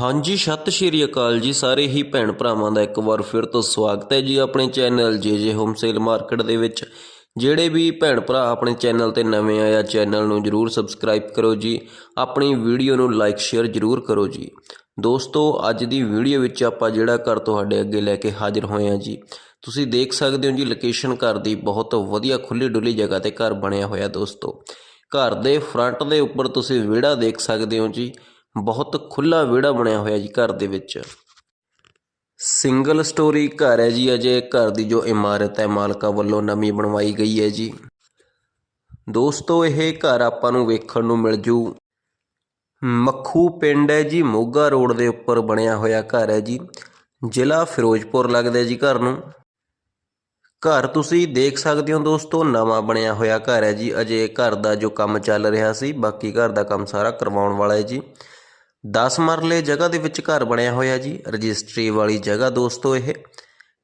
ਹਾਂਜੀ, ਸਤਿ ਸ਼੍ਰੀ ਅਕਾਲ ਜੀ ਸਾਰੇ ਹੀ ਭੈਣ ਭਰਾਵਾਂ ਦਾ ਇੱਕ ਵਾਰ ਫਿਰ ਤੋਂ ਸਵਾਗਤ ਹੈ ਜੀ ਆਪਣੇ ਚੈਨਲ ਜੇ ਜੇ ਹੋਮ ਸੇਲ ਮਾਰਕੀਟ ਦੇ ਵਿੱਚ। ਜਿਹੜੇ ਵੀ ਭੈਣ ਭਰਾ ਆਪਣੇ ਚੈਨਲ ਤੇ ਨਵੇਂ ਆਇਆ ਚੈਨਲ ਨੂੰ ਜਰੂਰ ਸਬਸਕ੍ਰਾਈਬ ਕਰੋ ਜੀ। ਆਪਣੀ ਵੀਡੀਓ ਨੂੰ ਲਾਈਕ, ਸ਼ੇਅਰ ਜਰੂਰ ਕਰੋ ਜੀ। ਦੋਸਤੋ, ਅੱਜ ਦੀ ਵੀਡੀਓ ਵਿੱਚ ਆਪਾਂ ਜਿਹੜਾ ਘਰ ਤੁਹਾਡੇ ਅੱਗੇ ਲੈ ਕੇ ਹਾਜ਼ਰ ਹੋਏ ਹਾਂ ਜੀ, ਤੁਸੀਂ ਦੇਖ ਸਕਦੇ ਹੋ ਜੀ ਲੋਕੇਸ਼ਨ ਘਰ ਦੀ ਬਹੁਤ ਵਧੀਆ ਖੁੱਲੀ ਡੁੱਲੀ ਜਗ੍ਹਾ ਤੇ ਘਰ ਬਣਿਆ ਹੋਇਆ ਦੋਸਤੋ। ਘਰ ਦੇ ਫਰੰਟ ਦੇ ਉੱਪਰ ਤੁਸੀਂ ਵਿਹੜਾ ਦੇਖ ਸਕਦੇ ਹੋ ਜੀ। ਬਹੁਤ ਖੁੱਲਾ ਵਿਹੜਾ ਬਣਿਆ ਹੋਇਆ ਜੀ ਘਰ ਦੇ ਵਿੱਚ। ਸਿੰਗਲ ਸਟੋਰੀ ਘਰ ਹੈ ਜੀ ਅਜੇ, ਘਰ ਦੀ ਜੋ ਇਮਾਰਤ ਹੈ, ਮਾਲਕਾ ਵੱਲੋਂ ਨਵੀਂ ਬਣਵਾਈ ਗਈ ਹੈ ਜੀ। ਦੋਸਤੋ, ਇਹ ਘਰ ਆਪਾਂ ਨੂੰ ਵੇਖਣ ਨੂੰ ਮਿਲ ਜੂ। ਮੱਖੂ ਪਿੰਡ ਹੈ ਜੀ, ਮੋਗਾ ਰੋਡ ਦੇ ਉੱਪਰ ਬਣਿਆ ਹੋਇਆ ਘਰ ਹੈ ਜੀ। ਜ਼ਿਲ੍ਹਾ ਫਿਰੋਜ਼ਪੁਰ ਲੱਗਦਾ ਜੀ ਘਰ ਨੂੰ। ਘਰ ਤੁਸੀਂ ਦੇਖ ਸਕਦੇ ਹੋ ਦੋਸਤੋ, ਨਵਾਂ ਬਣਿਆ ਹੋਇਆ ਘਰ ਹੈ ਜੀ। ਅਜੇ ਘਰ ਦਾ ਜੋ ਕੰਮ ਚੱਲ ਰਿਹਾ ਸੀ, ਬਾਕੀ ਘਰ ਦਾ ਕੰਮ ਸਾਰਾ ਕਰਵਾਉਣ ਵਾਲਾ ਹੈ ਜੀ। 10 ਮਰਲੇ ਜਗ੍ਹਾ ਦੇ ਵਿੱਚ ਘਰ ਬਣਿਆ ਹੋਇਆ ਜੀ, ਰਜਿਸਟਰੀ ਵਾਲੀ ਜਗ੍ਹਾ ਦੋਸਤੋ ਇਹ।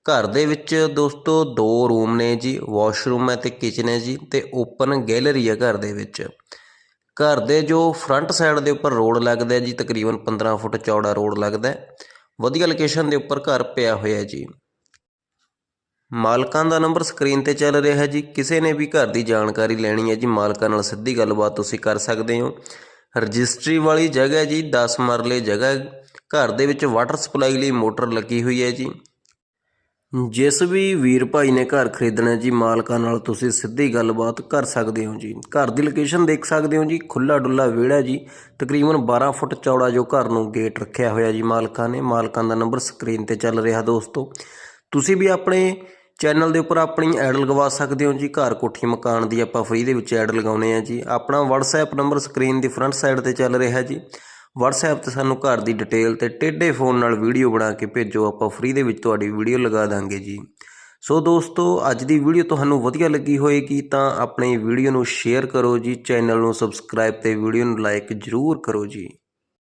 ਘਰ ਦੇ ਵਿੱਚ ਦੋਸਤੋ ਦੋ ਰੂਮ ਨੇ ਜੀ, ਵਾਸ਼ਰੂਮ ਹੈ ਤੇ ਕਿਚਨ ਹੈ ਜੀ ਤੇ ਓਪਨ ਗੈਲਰੀ ਹੈ ਘਰ ਦੇ ਵਿੱਚ। ਘਰ ਦੇ ਜੋ ਫਰੰਟ ਸਾਈਡ ਦੇ ਉੱਪਰ ਰੋਡ ਲੱਗਦਾ ਜੀ, ਤਕਰੀਬਨ 15 ਫੁੱਟ ਚੌੜਾ ਰੋਡ ਲੱਗਦਾ ਵਧੀਆ ਲੋਕੇਸ਼ਨ ਦੇ ਉੱਪਰ ਘਰ ਪਿਆ ਹੋਇਆ ਜੀ। ਮਾਲਕਾਂ ਦਾ ਨੰਬਰ ਸਕਰੀਨ ਤੇ ਚੱਲ ਰਿਹਾ ਹੈ ਜੀ, ਕਿਸੇ ਨੇ ਵੀ ਘਰ ਦੀ ਜਾਣਕਾਰੀ ਲੈਣੀ ਹੈ ਜੀ, ਮਾਲਕਾਂ ਨਾਲ ਸਿੱਧੀ ਗੱਲਬਾਤ ਤੁਸੀਂ ਕਰ ਸਕਦੇ ਹੋ। ਰਜਿਸਟਰੀ ਵਾਲੀ ਜਗ੍ਹਾ ਜੀ 10 ਮਰਲੇ ਜਗ੍ਹਾ ਘਰ ਦੇ ਵਿੱਚ ਵਾਟਰ ਸਪਲਾਈ ਲਈ ਮੋਟਰ ਲੱਗੀ ਹੋਈ ਹੈ ਜੀ। ਜਿਸ ਵੀ ਵੀਰ ਭਾਈ ਨੇ ਘਰ ਖਰੀਦਣਾ ਜੀ, ਮਾਲਕਾਂ ਨਾਲ ਤੁਸੀਂ ਸਿੱਧੀ ਗੱਲਬਾਤ ਕਰ ਸਕਦੇ ਹੋ ਜੀ। ਘਰ ਦੀ ਲੋਕੇਸ਼ਨ ਦੇਖ ਸਕਦੇ ਹੋ ਜੀ ਖੁੱਲਾ ਡੁੱਲਾ ਵਿਹੜਾ ਜੀ। ਤਕਰੀਬਨ 12 ਫੁੱਟ ਚੌੜਾ ਜੋ ਘਰ ਨੂੰ ਗੇਟ ਰੱਖਿਆ ਹੋਇਆ ਜੀ ਮਾਲਕਾਂ ਨੇ। ਮਾਲਕਾਂ ਦਾ ਨੰਬਰ ਸਕਰੀਨ ਤੇ ਚੱਲ ਰਿਹਾ ਦੋਸਤੋ। ਤੁਸੀਂ ਵੀ ਆਪਣੇ ਚੈਨਲ ਦੇ ਉੱਪਰ ਆਪਣੀ ਐਡ ਲਗਵਾ ਸਕਦੇ ਹੋ ਜੀ। ਘਰ ਕੋਠੀ ਮਕਾਨ ਦੀ ਆਪਾਂ ਫ੍ਰੀ ਦੇ ਵਿੱਚ ਐਡ ਲਗਾਉਨੇ ਆ ਜੀ। ਆਪਣਾ WhatsApp ਨੰਬਰ ਸਕਰੀਨ ਦੀ ਫਰੰਟ ਸਾਈਡ ਤੇ ਚੱਲ ਰਿਹਾ ਜੀ। WhatsApp ਤੇ ਸਾਨੂੰ ਘਰ ਦੀ ਡਿਟੇਲ ਤੇ ਟੇਢੇ ਫੋਨ ਨਾਲ ਵੀਡੀਓ ਬਣਾ ਕੇ ਭੇਜੋ। ਆਪਾਂ ਫ੍ਰੀ ਦੇ ਵਿੱਚ ਤੁਹਾਡੀ ਵੀਡੀਓ ਲਗਾ ਦਾਂਗੇ ਜੀ। ਸੋ ਦੋਸਤੋ, ਅੱਜ ਦੀ ਵੀਡੀਓ ਤੁਹਾਨੂੰ ਵਧੀਆ ਲੱਗੀ ਹੋਏਗੀ ਤਾਂ ਆਪਣੀ ਵੀਡੀਓ ਨੂੰ ਸ਼ੇਅਰ ਕਰੋ ਜੀ। ਚੈਨਲ ਨੂੰ ਸਬਸਕ੍ਰਾਈਬ ਤੇ ਵੀਡੀਓ ਨੂੰ ਲਾਈਕ ਜ਼ਰੂਰ ਕਰੋ ਜੀ।